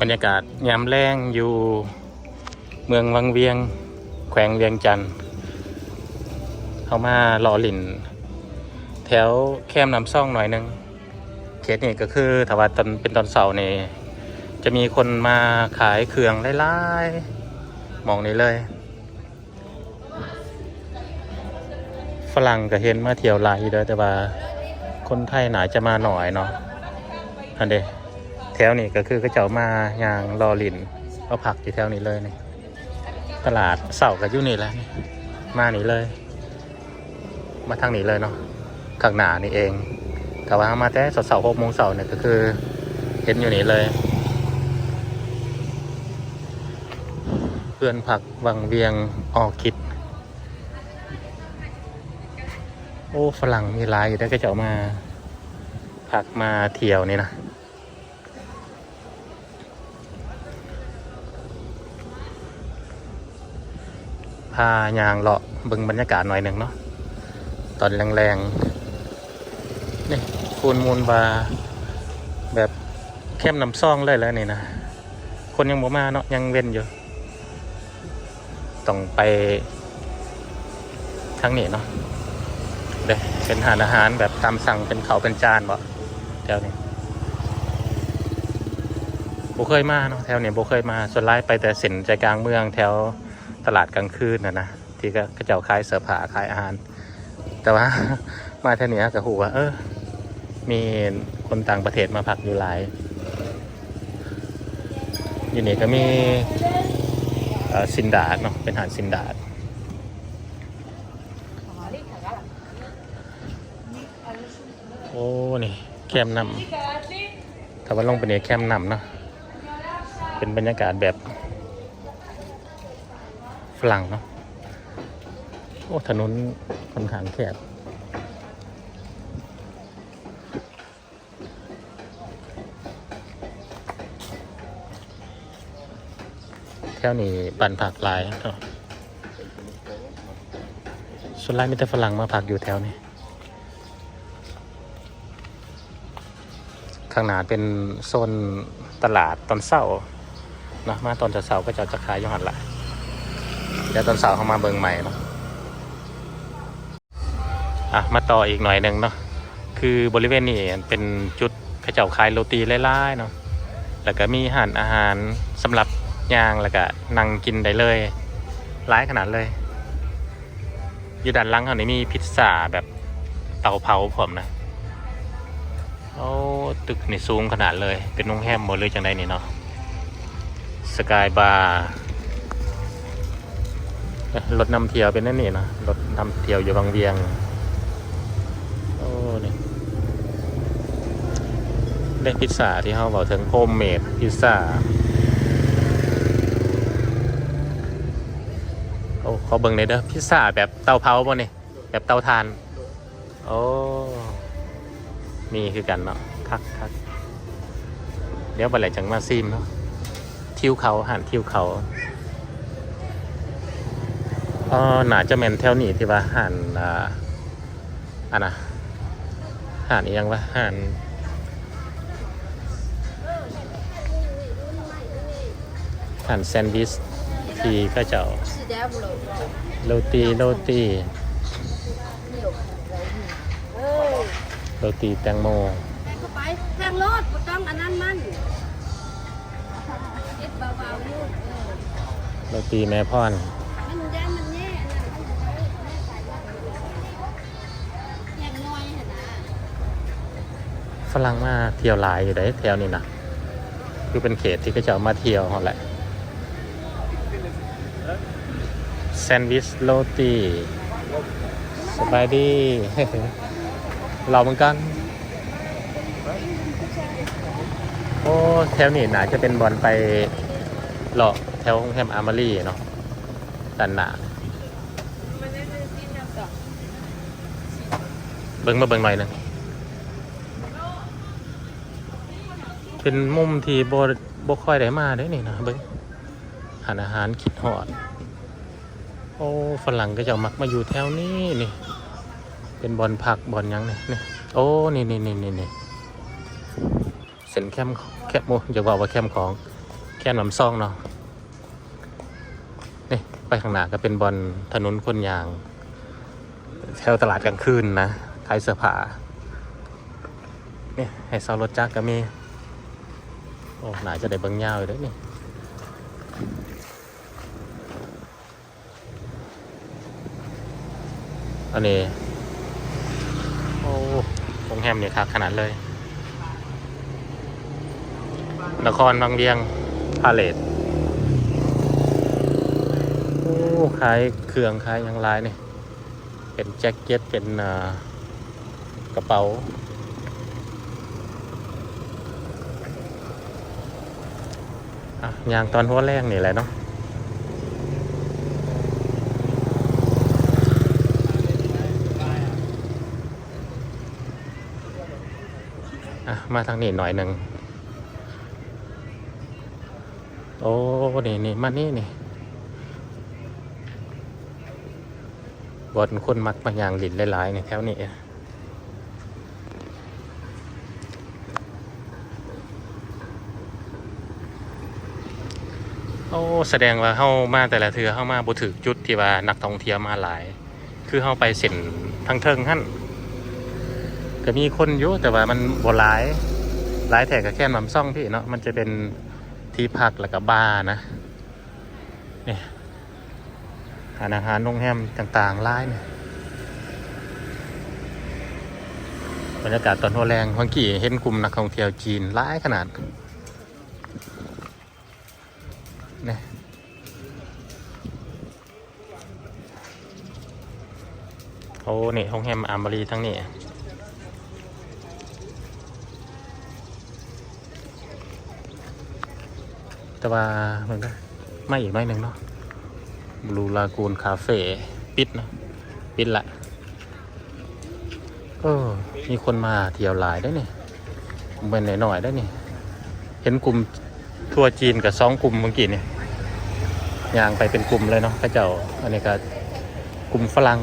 บรรยากาศยามแรงอยู่เมืองวังเวียง แขวงเวียงจันทร์เข้ามารอหลินแถวแคมน้ำซ่องหน่อยหนึงเขตนี่ก็คือถ้าว่าตอนเป็นตอนเสาร์นี่จะมีคนมาขายเครื่องไล่ๆมองนี้เลยฝรั่งก็เห็นมาเที่ยวหลายอยู่เด้อแต่ว่าคนไทยหนาจะมาหน่อยเนาะอันเด แถวนี้ก็คือก็เจ้ามาอย่างรอลินเอาผักอยู่แถวนี้เลยนี่ตลาดเสาร์กับยุนี่แหละมานี่เลย มาทางนี้เลยเนาะข้างหน้านี่เอง แต่ว่ามาแต่สาวๆหกโมงเสาร์เนี่ยก็คือเห็นอยู่นี่เลย เพื่อนผักวังเวียงออกคิด โอ้ฝรั่งมีหลายอยู่ได้ก็จะเอามาผักมาเที่ยวนี่นะายางเลาะเบึงบรรยากาศหน่อยหนึ่งเนาะตอนแรงๆนี่ฟูนมูลบาแบบเข้มน้ำซ่องเลยแล้วนี่นะ คนยังบ่มาเนาะยังเว้นอยู่ ต้องไปทางนี้เนาะเด้เป็นอาหารอาหารแบบตามสั่งเป็นเขาเป็นจานบ่แถวนี้บ่เคยมาเนาะแถวนี้บ่เคยมาส่วนไล่ไปแต่เส้นใจกลางเมืองแถว ตลาดกลางคืนนะนะที่ก็ก็เจ้าขายเสื้อผ้าขายอาหาร แต่ว่ามาแถวนี้ก็หูว่า เออ มีคนต่างประเทศมาพักอยู่หลายอยู่นี่ก็มีเอ่อซินดาดเนาะเป็นหาดซินดาดโอ้นี่แคมนำถ้าว่าลงไปเนี่ยแคมนำเนาะเป็นบรรยากาศแบบ ฝรั่งเนาะโอ้ถนนค่อนข้างแคบแถวนี้บันผักหลายเนาะส่วนไล่มีแต่ฝรั่งมาผักอยู่แถวนี้ ข้างหน้าเป็นโซนตลาดตอนเช้าเนาะมาตอนเช้าก็จะจะขายอยูหันละ ดี๋ยวตอนเช้าเขามาเบิงใหม่เนาะอะมาต่ออีกหน่อยหนึ่งเนาะคือบริเวณนี้เป็นจุดขเจ้าขายโรตีไล่ๆเนาะแล้วก็มีอาหารอาหารสำหรับย่างแล้วก็นั่งกินได้เลยร้ายขนาดเลย อยู่ด้านล่างเขานี่มีพิซซ่าแบบเตาเผาผมนะโอ้ตึกนี่สูงขนาดเลย เป็นโรงแรมหมดเลยจังไดนี่เนาะสกายบาร์ รถนำเที่ยวเป็นนั่นนี่นะรถนำเที่ยวอยู่บางเวียง โอ้นี่ได้พิซซ่าที่เขาบอกถึงโฮมเมดพิซซ่าโอ้เขาเบิ่งในอยเด้อพิซซ่าแบบเตาเผาป่นี่แบบเตาถ่าน โอ้มีคือกันเนาะคักคักเดี๋ยววันไหนจังมาซิมเนาะทิวเขาหันทิวเขา เออหนาจะแมนแถวนี้ที่ว่าหันอ่าอันนะหันอีหยังวะหันห่นแซนด์วิชทีก็เจ้าโรตีโรตีโรตีแตงโมโรตีแม่พอน ฝรั่งมาเที่ยวหลายอยู่ได้แถวนี้นะคือเป็นเขตที่เขาจะเอามาเที่ยวเขาแหละแซนด์วิชโรตีสบายดีเราเหมือนกัน โอ้แถวนี้น่าจะเป็นบอลไปเลาะแถวโรงแรมอาร์มารีเนาะด้านหนาเบิ่งมาเบิ่งหน่อยนึง เป็นมุมที่บ่บ่ค่อยได้มาได้นี่นะเบิ่งหันอาหารคิดฮอด โอ้ฝรั่งก็จะมักมาอยู่แถวนี้นี่ เป็นบอลผักบอลยังนี่นี่โอ้นี่นี่นี่นี่นี่เส้นแคมแคมโมอย่าบอกว่าแคมของแค่นำซองเนาะนี่ไปข้างหน้าก็เป็นบอลถนนคนยางแถวตลาดกลางคืนนะขายเสื้อผ้านี่ให้ซอรถจักรก็มี โอ้หนาจะได้เบิ่งยาวอยู่เด้วยนี่อันนี้ โอ้โรงแรมเนี่ยครับขนาดเลย นครบางเวียงพาเลตโอ้ขายเครื่องขายยังลายนี่เป็นแจ็คเก็ตเป็นกระเป๋า อะ ยางตอนหัวแรกนี่แหละเนาะอะมาทางนี้หน่อยหนึ่ง โอ้ นี่นี่มานี่นี่บอนคนมักมายางหลินหลายๆนี่แถวนี้ โอ้แสดงว่าเข้ามาแต่ละเทือเข้ามาบ่ถึกจุดที่ว่านักท่องเที่ยวมาหลาย คือเข้าไปเส้นทางเทิงหั่นก็มีคนอยู่แต่ว่ามันบ่หลายหลายแถกก็แค่น้ำซ่องพี่เนาะมันจะเป็นที่พักแล้วก็บาร์นะเนี่ยอาหารโรงแรมต่างๆหลายเนี่ยบรรยากาศตอนหัวแรงเมื่อกี้เห็นกลุ่มนักท่องเที่ยวจีนหลายขนาด เนี่ย โอ้นี่ห้องแฮมอามบรีทั้งนี้แต่ว่าเหมือนกันไม่อีกหน้อยหนึ่งเนาะบลูลากูนคาเฟ่ปิดนะปิดละเออมีคนมาเที่ยวหลายได้นี่เป็นหน่อยๆได้นี่ เห็นกลุ่มทัวร์จีนกับสองกลุ่มเมื่อกี้เนี่ยย่างไปเป็นกลุ่มเลยเนาะพระเจ้าอันนี้ก็กลุ่มฝรั่ง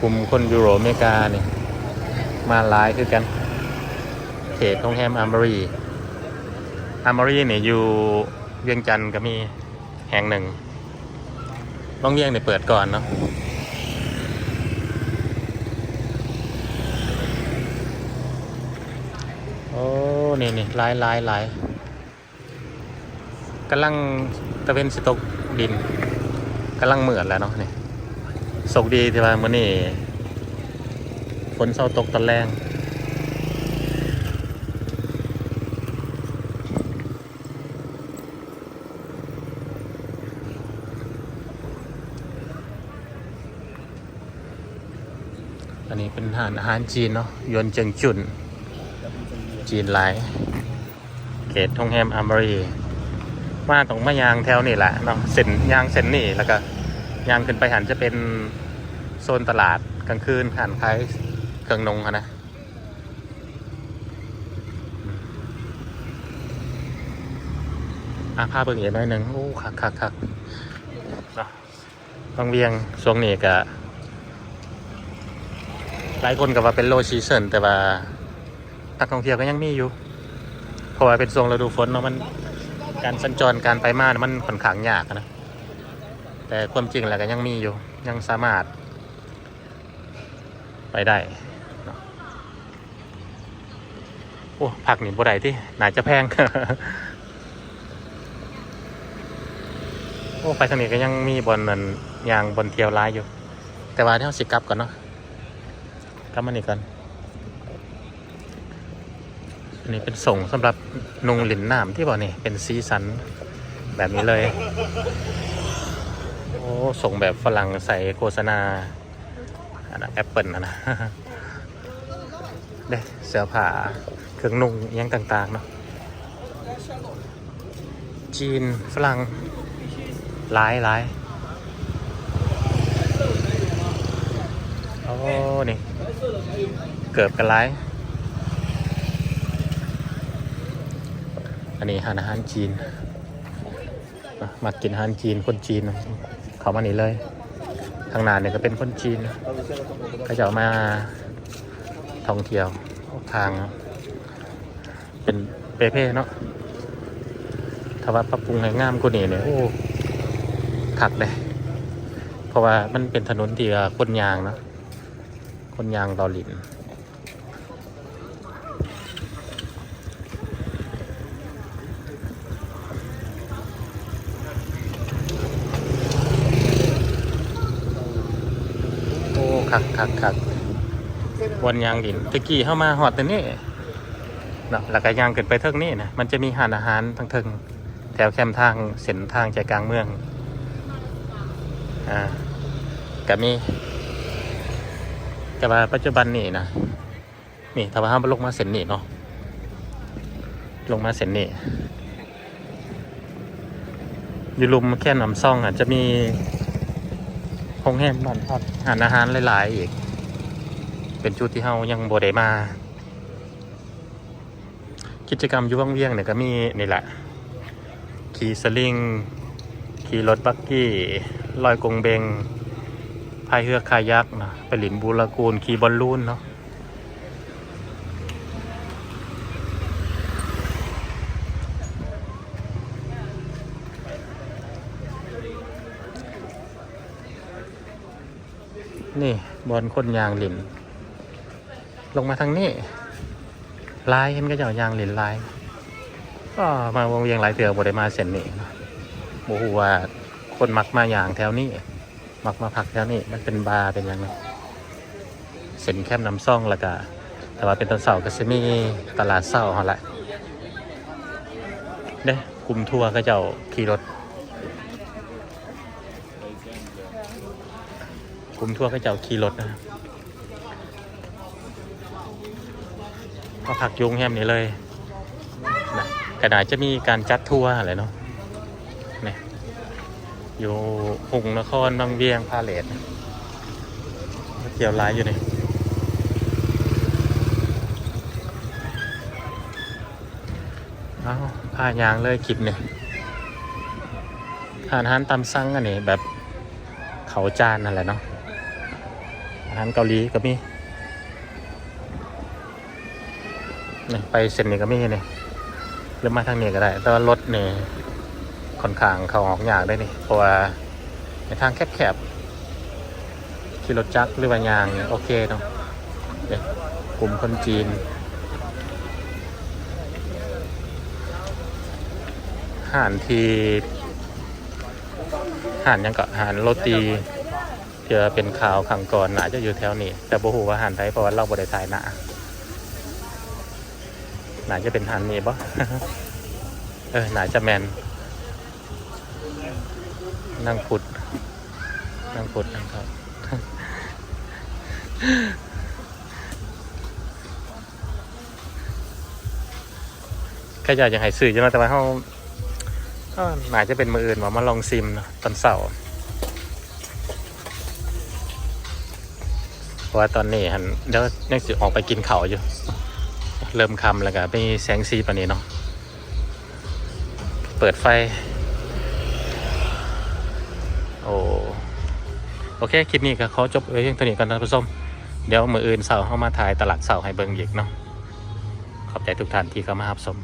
กลุ่มคนยุโรปอเมริกาเนี่ยมาหลายคือกัน เขตโรงแรมอาร์มารีอาร์มารีเนี่ยอยู่เวียงจันทร์ก็มีแห่งหนึ่งต้องเวียงเนี่ยเปิดก่อนเนาะโอ้นี่นี่ลายลายลายกำลังตะเวนสตกดินกำลังเหมือนแล้วเนาะนี่ โชคดีที่ว่ามื่อนี้ฝนเศร้าตกตอนแรงอันนี้เป็นอาหารอาหารจีนเนาะยวนเจิงจุน จีนหลาย เขตทงแฮมอาร์มรี มาตรงมายางแถวนี่แหละเนาะเส้นยางเส้นนี่แล้วก็ ยางขึ้นไปหันจะเป็นโซนตลาดกลางคืนหันขายเครื่องนงอะนะอะพาเบิ่งอีกหน่อยหนึ่งโอ้คักคักคักเนาะบางเวียงช่วงนี้ก็หลายคนก็ว่าเป็นโลชีเซนแต่ว่านักท่องเที่ยวก็ยังมีอยู่ เพราะว่าเป็นช่วงฤดูฝนเนาะมันการสัญจรการไปมาน่ะมันค่อนข้างยากนะ แต่ความจริงแล้วก็ยังมีอยู่ ยังสามารถ ไปได้โอ้ผักนี่บ่ได้ที่น่าจะแพง โอ้ ไปทางนี้ก็ยังมีบอลนั่นยางบอลเที่ยวร้ายอยู่ แต่ว่าเดี๋ยวสิกลับก่อนเนาะกลับมานี่ก่อนอันนี้เป็นส่งสำหรับนุงหลินน้ำที่บอกนี่เป็นสีสันแบบนี้เลย อ้ส่งแบบฝรั่งใส่โฆษณาอันนะแอปเปิลนะนะเด้เสื้อผ้าเครื่องนุ่งยังต่างๆเนาะจีนฝรั่งหลายหลายโอ้นี่ เกือบกันหลายอันนี้อาหารจีน มากินอาหารจีนคนจีน เขามานี่เลย ทางหน้าเนี่ยก็เป็นคนจีน ก็จะมาท่องเที่ยวทาง เป็นเปเพ่เนาะถ้าว่าปรับปรุงให้งามกว่านี้เนี่ยโอ้คักเลยเพราะว่ามันเป็นถนนที่คนยางเนาะคนยางตอหลิน โอ้ คักคักคักวันยางดินตะกี้เข้ามาหอดแต่นี่เนาะแล้วก็ยางเกินไปเทิงนี่นะมันจะมีหานอาหารทั้งเทิงแถวแคมทางเส้นทางใจกลางเมืองอ่าก็มีแต่ว่าปัจจุบันนี่นะนี่ถ้าว่าห้ามลงมาเส้นนี่เนาะลงมาเส้นนี่อยู่ลุมแค่น้ำซ่องอะจะมี โรงแรมบ้านพักอาหารอาหารหลายๆอีก เป็นชุดที่เฮายังบ่ได้มา กิจกรรมอยู่ว่างเวียงเนี่ยก็มีนี่แหละ ขี่สลิง ขี่รถบักกี้ ลอยกงเบงพายเรือคายักนะไปหลินบูรกูล ขี่บอลลูนเนาะ นี่บอลคนยางหลิน ลงมาทางนี้ลายเห็นก็จะเอายางหลินลาย ก็มาวงเวียงหลายเถื่อบได้มาเส้นนี้โมหูว่าคนมักมาอย่างแถวนี้ มักมาพักแถวนี้มันเป็นบาร์เป็นอย่างนั้นเส้นแคบน้ำซ่องแล้วก็แต่ว่าเป็นตอนเสาร์ก็จะมีตลาดเสาร์หั่นแหละเด้กลุ่มทัวร์ก็จะเอาขี่รถ ขุมทัวร์ก็จะเอาขี่รถนะครับก็พักยุงแฮมนี้เลยนะกระดาษจะมีการจัดทัวร์อะไรเนาะนี่อยู่หุงนครบางเวียงพาเลทเกี่ยวลายอยู่นี่เอาพายางเลยคลิปเนี่ยอาหารตำสั่งอันนี้แบบเขาจานนั่นแหละเนาะ อาหารเกาหลีก็มีนี่ไปเส้นนี้ก็มีนี่หรือมาทางนี้ก็ได้ แต่ว่ารถนี่ค่อนข้างเขาออกยากได้นี่ เพราะว่าในทางแคบๆขี่รถจักรหรือว่ายางโอเคเนาะเดี๋ยวกลุ่มคนจีน ห่านทีห่านยังก็ห่านโรตี เจอเป็นข่าวขังก่อนหนาจะอยู่แถวนี้ แต่บ่ฮู้ว่าห่านไทยเพราะว่าเราบ่ได้ถ่ายหน้าน่าจะเป็นห่านนี้บ่เออน่าจะแมนนั่งพุด นั่งพุดนั่งครับก็อยากจะให้สื่อจะมาแต่ว่าเขาก็น่าจะเป็นมืออื่นว่ามาลองซิมนะตอนเสาร์ ราะว่าตอนนี้หันเดี๋ยวยังสิออกไปกินเขาอยู่ เริ่มคำแล้วก็มีแสงสีปานนี้เนาะเปิดไฟ โอ้โอเค คลิปนี้ก็เขอจบไว้เพียงเท่านี้กันท่านผู้ชมเดี๋ยวมืออื่นเสาร์เข้ามาถ่ายตลาดเสาร์ให้เบิ่งอีกเนาะขอบใจทุกท่านที่เข้ามารับชม